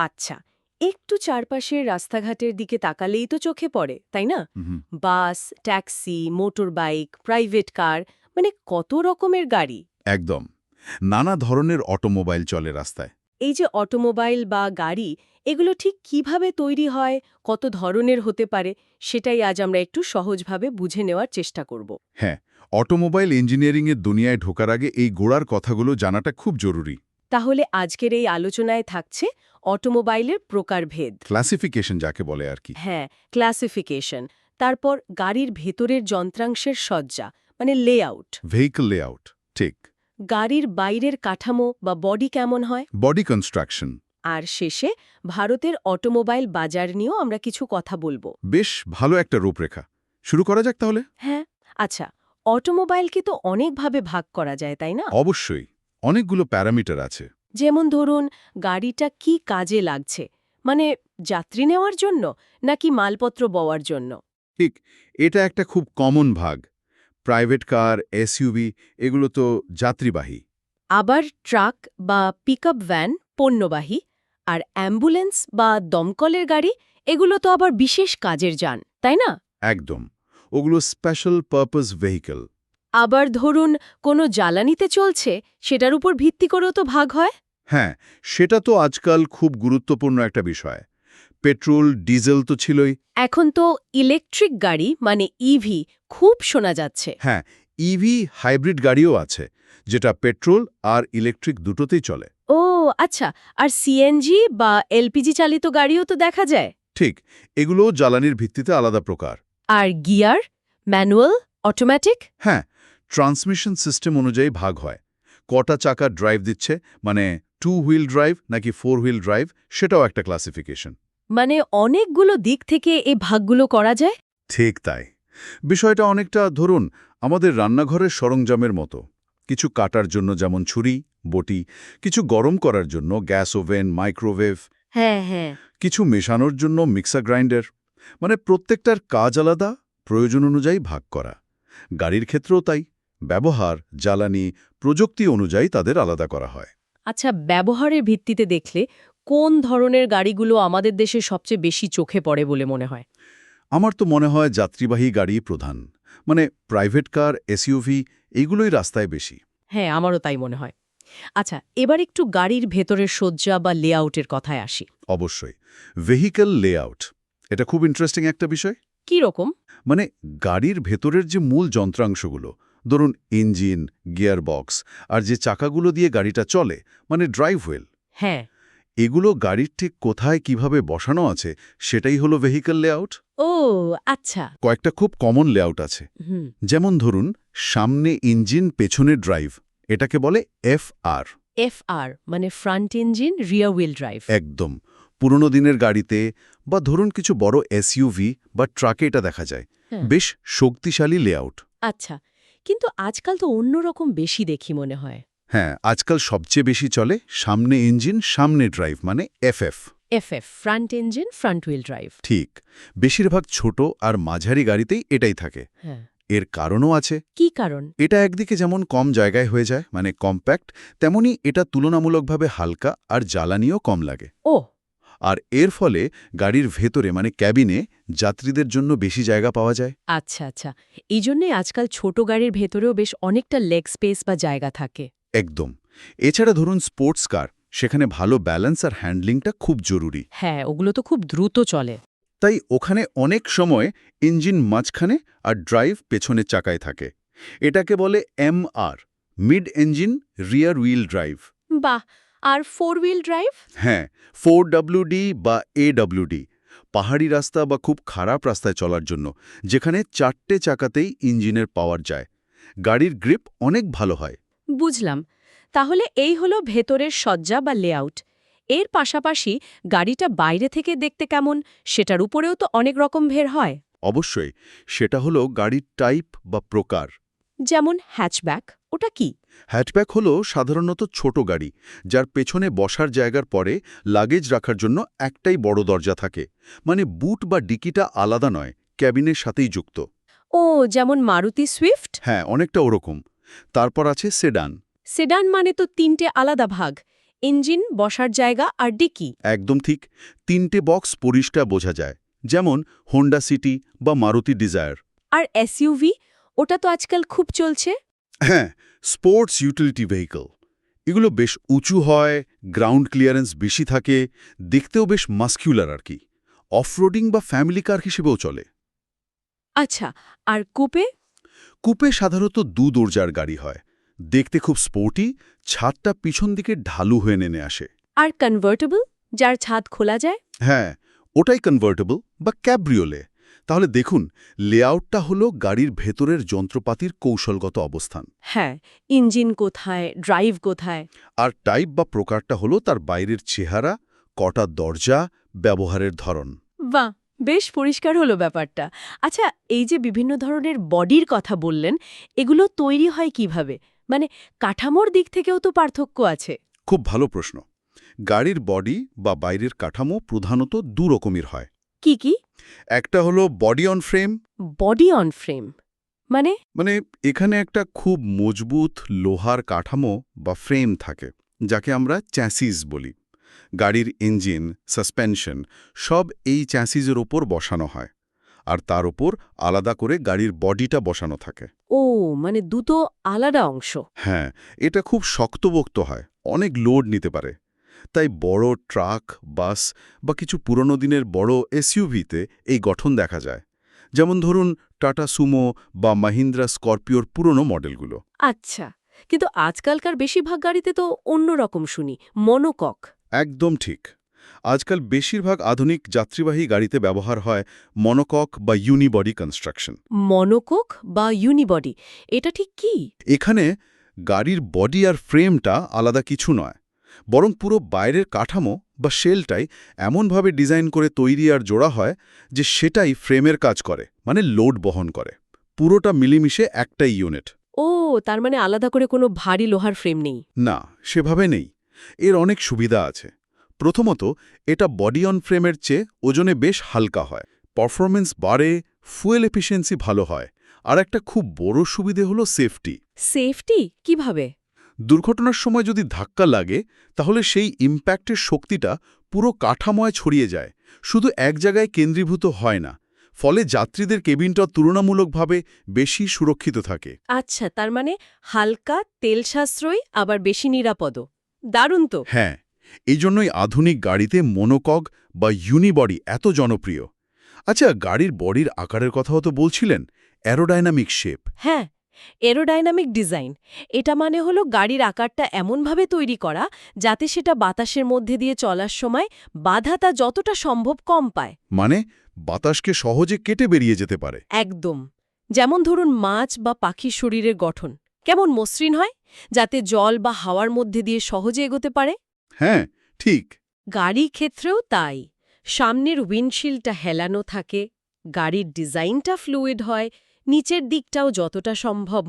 আচ্ছা একটু চারপাশের রাস্তাঘাটের দিকে তাকালেই তো চোখে পড়ে তাই না? Bus taxi motor bike private car মানে কত রকমের গাড়ি? একদম। নানা ধরনের অটোমোবাইল চলে রাস্তায়। এই যে অটোমোবাইল বা গাড়ি এগুলো ঠিক কীভাবে তৈরি হয় কত ধরনের হতে পারে সেটাই আজ আমরা একটু সহজভাবে বুঝে নেওয়ার চেষ্টা করব। হ্যাঁ অটোমোবাইল ইঞ্জিনিয়ারিংয়ের দুনিয়ায় ঢোকার আগে এই গোড়ার কথাগুলো জানাটা খুব জরুরি। তাহলে আজকের এই আলোচনায় থাকছে অটোমোবাইলের প্রকারভেদ। ক্লাসিফিকেশন যাকে বলে আর কি। হ্যাঁ ক্লাসিফিকেশন তারপর গাড়ির ভেতরের যন্ত্রাংশের সজ্জা মানে লেআউট ভেহিকল লেআউট ঠিক। গাড়ির বাইরের কাঠামো বা বডি কেমন হয়? বডি কনস্ট্রাকশন আর শেষে ভারতের অটোমোবাইল বাজার নিয়েও আমরা কিছু কথা বলব। বেশ ভালো একটা রূপরেখা। শুরু করা যাক তাহলে? হ্যাঁ আচ্ছা। অটোমোবাইলকে তো অনেকভাবে ভাগ করা যায় তাই না? অবশ্যই। অনেকগুলো প্যারামিটার আছে। যেমন ধরুন গাড়িটা কি কাজে লাগছে? মানে যাত্রী নেওয়ার জন্য নাকি মালপত্র বওয়ার জন্য? ঠিক এটা একটা খুব কমন ভাগ। প্রাইভেট কার এসইউভি এগুলো তো যাত্রীবাহী। আবার ট্রাক বা পিকআপ ভ্যান পণ্যবাহী আর অ্যাম্বুলেন্স বা দমকলের গাড়ি এগুলো তো আবার বিশেষ কাজের যান তাই না? একদম ওগুলো স্পেশাল পারপাস ভেহিকল আবার ধরুন কোনো জ্বালানিতে চলছে সেটার উপর ভিত্তি করেও তো ভাগ হয়? হ্যাঁ সেটা তো আজকাল খুব গুরুত্বপূর্ণ একটা বিষয়। পেট্রোল ডিজেল তো ছিলই। এখন তো ইলেকট্রিক গাড়ি মানে ইভি খুব শোনা যাচ্ছে। হ্যাঁ ইভি হাইব্রিড গাড়িও আছে যেটা পেট্রোল আর ইলেকট্রিক দুটোতেই চলে। ও আচ্ছা আর সিএনজি বা এলপিজি চালিত গাড়িও তো দেখা যায়? ঠিক এগুলো জ্বালানির ভিত্তিতে আলাদা প্রকার। আর গিয়ার ম্যানুয়াল অটোমেটিক হ্যাঁ ট্রান্সমিশন সিস্টেম অনুযায়ী ভাগ হয়। কটা চাকা ড্রাইভ দিচ্ছে মানে টু হুইল ড্রাইভ নাকি ফোর হুইল ড্রাইভ সেটাও একটা ক্লাসিফিকেশন। মানে অনেকগুলো দিক থেকে এই ভাগগুলো করা যায়? ঠিক তাই। বিষয়টা অনেকটা ধরুন আমাদের রান্নাঘরের সরঞ্জামের মতো। কিছু কাটার জন্য যেমন ছুরি বটি কিছু গরম করার জন্য গ্যাস ওভেন মাইক্রোওয়েভ। হ্যাঁ হ্যাঁ। কিছু মেশানোর জন্য মিক্সার গ্রাইন্ডার। মানে প্রত্যেকটার কাজ আলাদা প্রয়োজন অনুযায়ী ভাগ করা। গাড়ির ক্ষেত্রেও তাই। ব্যবহার জ্বালানি প্রযুক্তি অনুযায়ী তাদের আলাদা করা হয়। আচ্ছা ব্যবহারের ভিত্তিতে দেখলে কোন ধরনের গাড়িগুলো আমাদের দেশে সবচেয়ে বেশি চোখে পড়ে বলে মনে হয়? আমার তো মনে হয় যাত্রীবাহী গাড়ি প্রধান। মানে প্রাইভেট কার এসইউভি এইগুলোই রাস্তায় বেশি। হ্যাঁ আমারও তাই মনে হয়। আচ্ছা এবার একটু গাড়ির ভেতরের সজ্জা বা লেআউটের কথায় আসি। অবশ্যই। ভেহিক্যাল লেআউট এটা খুব ইন্টারেস্টিং একটা বিষয়। কি রকম মানে গাড়ির ভেতরের যে মূল যন্ত্রাংশগুলো ধরুন ইঞ্জিন গিয়ারবক্স আর যে চাকাগুলো দিয়ে গাড়িটা চলে মানে ড্রাইভ হুইল। হ্যাঁ। এগুলো গাড়ির ঠিক কোথায় কীভাবে বসানো আছে সেটাই হলো ভেহিক্যাল লেআউট ও আচ্ছা। কয়েকটা খুব কমন লেআউট আছে। যেমন ধরুন সামনে ইঞ্জিন পেছনে ড্রাইভ এটাকে বলে এফ আর এফ আর মানে front engine rear wheel drive একদম। পুরনো দিনের গাড়িতে বা ধরুন কিছু বড় এসইউভি বা ট্রাকে এটা দেখা যায়। হ্যাঁ। বেশ শক্তিশালী লেআউট আচ্ছা কিন্তু আজকাল তো অন্যরকম বেশি দেখি মনে হয়। হ্যাঁ আজকাল সবচেয়ে বেশি চলে সামনে ইঞ্জিন সামনে ড্রাইভ মানে FF. F F front engine front wheel drive. ঠিক বেশিরভাগ ছোট আর মাঝারি গাড়িতেই এটাই থাকে। হ্যাঁ। এর কারণও আছে। কি কারণ? এটা একদিকে যেমন কম জায়গায় হয়ে যায় মানে কম্প্যাক্ট তেমনি এটা তুলনামূলকভাবে হালকা আর জ্বালানিও কম লাগে। ও আর এর ফলে গাড়ির ভেতরে মানে ক্যাবিনে যাত্রীদের জন্য বেশি জায়গা পাওয়া যায়। আচ্ছা আচ্ছা। এই জন্যই আজকাল ছোট গাড়ির ভেতরেও বেশ অনেকটা লেগ স্পেস বা জায়গা থাকে। একদম। এছাড়া ধরুন স্পোর্টস কার সেখানে ভালো ব্যালেন্স আর হ্যান্ডলিংটা খুব জরুরি। হ্যাঁ ওগুলো তো খুব দ্রুত চলে। তাই ওখানে অনেক সময় ইঞ্জিন মাঝখানে আর ড্রাইভ পেছনের চাকায় থাকে। এটাকে বলে MR mid engine rear wheel drive বাহ! আর ফোর হুইল ড্রাইভ হ্যাঁ ফোর ডব্লিউডি বা এডব্লিউডি পাহাড়ি রাস্তা বা খুব খারাপ রাস্তায় চলার জন্য যেখানে চারটে চাকাতেই ইঞ্জিনের পাওয়ার যায়। গাড়ির গ্রিপ অনেক ভালো হয়। বুঝলাম। তাহলে এই হলো ভেতরের সজ্জা বা লেআউট এর পাশাপাশি গাড়িটা বাইরে থেকে দেখতে কেমন সেটার উপরেও তো অনেক রকম ভের হয়। অবশ্যই সেটা হলো গাড়ির টাইপ বা প্রকার। যেমন হ্যাচব্যাক ওটা কি? হ্যাটব্যাক হলো সাধারণত ছোট গাড়ি যার পেছনে বসার জায়গার পরে লাগেজ রাখার জন্য একটাই বড় দরজা থাকে। মানে বুট বা ডিকিটা আলাদা নয় ক্যাবিনের সাথেই যুক্ত। ও যেমন মারুতি সুইফট? হ্যাঁ অনেকটা ওরকম। তারপর আছে সেডান সেডান মানে তো তিনটে আলাদা ভাগ ইঞ্জিন বসার জায়গা আর ডিকি। একদম ঠিক তিনটে বক্স পরিষ্কার বোঝা যায় যেমন হোন্ডা সিটি বা মারুতি ডিজায়ার আর এসইউভি ওটা তো আজকাল খুব চলছে। হ্যাঁ স্পোর্টস ইউটিলিটি ভেহিকল। এগুলো বেশ উঁচু হয় গ্রাউন্ড ক্লিয়ারেন্স বেশি থাকে দেখতেও বেশ মাস্কিউলার আর কি। অফরোডিং বা ফ্যামিলি কার হিসেবেও চলে। আচ্ছা আর কুপে? কুপে সাধারণত দু দরজার গাড়ি হয়। দেখতে খুব স্পোর্টি ছাদটা পিছন দিকে ঢালু হয়ে নেমে আসে। আর কনভার্টেবল যার ছাদ খোলা যায়? হ্যাঁ ওটাই কনভার্টেবল বা ক্যাব্রিওলে। তাহলে দেখুন লেআউটটা হলো গাড়ির ভেতরের যন্ত্রপাতির কৌশলগত অবস্থান। হ্যাঁ ইঞ্জিন কোথায় ড্রাইভ কোথায়? আর টাইপ বা প্রকারটা হলো তার বাইরের চেহারা কটা দরজা ব্যবহারের ধরন। বাহ বেশ পরিষ্কার হলো ব্যাপারটা। আচ্ছা এই যে বিভিন্ন ধরনের বডির কথা বললেন এগুলো তৈরি হয় কীভাবে? মানে কাঠামোর দিক থেকেও তো পার্থক্য আছে। খুব ভালো প্রশ্ন। গাড়ির বডি বা বাইরের কাঠামো প্রধানত দু রকমের হয়। কি কি? একটা হলো body on frame body on frame মানে? মানে এখানে একটা খুব মজবুত লোহার কাঠামো বা ফ্রেম থাকে যাকে আমরা চ্যাসিস বলি। গাড়ির ইঞ্জিন সাসপেনশন সব এই চ্যাসিসের ওপর বসানো হয়। আর তার ওপর আলাদা করে গাড়ির বডিটা বসানো থাকে। ও মানে দুটো আলাদা অংশ। হ্যাঁ এটা খুব শক্তবক্ত হয় অনেক লোড নিতে পারে। তাই বড় ট্রাক বাস বা কিছু পুরনো দিনের বড় এসইউভিতে এই গঠন দেখা যায়। যেমন ধরুন টাটা সুমো বা মাহিন্দ্রা স্করপিওর পুরনো মডেলগুলো। আচ্ছা কিন্তু আজকালকার বেশিরভাগ গাড়িতে তো অন্য রকম শুনি মনোকক। একদম ঠিক। আজকাল বেশিরভাগ আধুনিক যাত্রীবাহী গাড়িতে ব্যবহার হয় মনোকক বা ইউনিবডি কনস্ট্রাকশন মনোকক বা ইউনিবডি এটা ঠিক কি? এখানে গাড়ির বডি আর ফ্রেমটা আলাদা কিছু নয়। বরং পুরো বাইরের কাঠামো বা শেলটাই এমনভাবে ডিজাইন করে তৈরি আর জোড়া হয় যে সেটাই ফ্রেমের কাজ করে মানে লোড বহন করে। পুরোটা মিলিমিশে একটাই ইউনিট। ও তার মানে আলাদা করে কোনো ভারী লোহার ফ্রেম নেই? না সেভাবে নেই। এর অনেক সুবিধা আছে। প্রথমত এটা বডি অন ফ্রেমের চেয়ে ওজনে বেশ হালকা হয়। পারফরমেন্স বাড়ে ফুয়েল এফিসিয়েন্সি ভালো হয়। আর একটা খুব বড় সুবিধে হলো সেফটি। সেফটি? কীভাবে? দুর্ঘটনার সময় যদি ধাক্কা লাগে তাহলে সেই ইম্প্যাক্টের শক্তিটা পুরো কাঠাময় ছড়িয়ে যায়। শুধু এক জায়গায় কেন্দ্রীভূত হয় না ফলে যাত্রীদের কেবিনটা তুলনামূলকভাবে বেশি সুরক্ষিত থাকে। আচ্ছা তার মানে হালকা তেল সাশ্রয়ী আবার বেশি নিরাপদ দারুণ তো। হ্যাঁ এই জন্যই আধুনিক গাড়িতে মনোকক বা ইউনিবডি এত জনপ্রিয়। আচ্ছা গাড়ির বডির আকারের কথাও তো বলছিলেন অ্যারোডাইনামিক শেপ। হ্যাঁ এরোডাইনামিক ডিজাইন এটা মানে হলো গাড়ির আকারটা এমনভাবে তৈরি করা যাতে সেটা বাতাসের মধ্যে দিয়ে চলার সময় বাধাটা যতটা সম্ভব কম পায়। মানে বাতাসকে সহজে কেটে বেরিয়ে যেতে পারে। একদম। যেমন ধরুন মাছ বা পাখির শরীরের গঠন। কেমন মসৃণ হয়? যাতে জল বা হাওয়ার মধ্যে দিয়ে সহজে এগোতে পারে? হ্যাঁ ঠিক। গাড়ি ক্ষেত্রেও তাই। সামনের উইন্ডশিল্ডটা হেলানো থাকে গাড়ির ডিজাইনটা ফ্লুইড হয় নিচের দিকটাও যতটা সম্ভব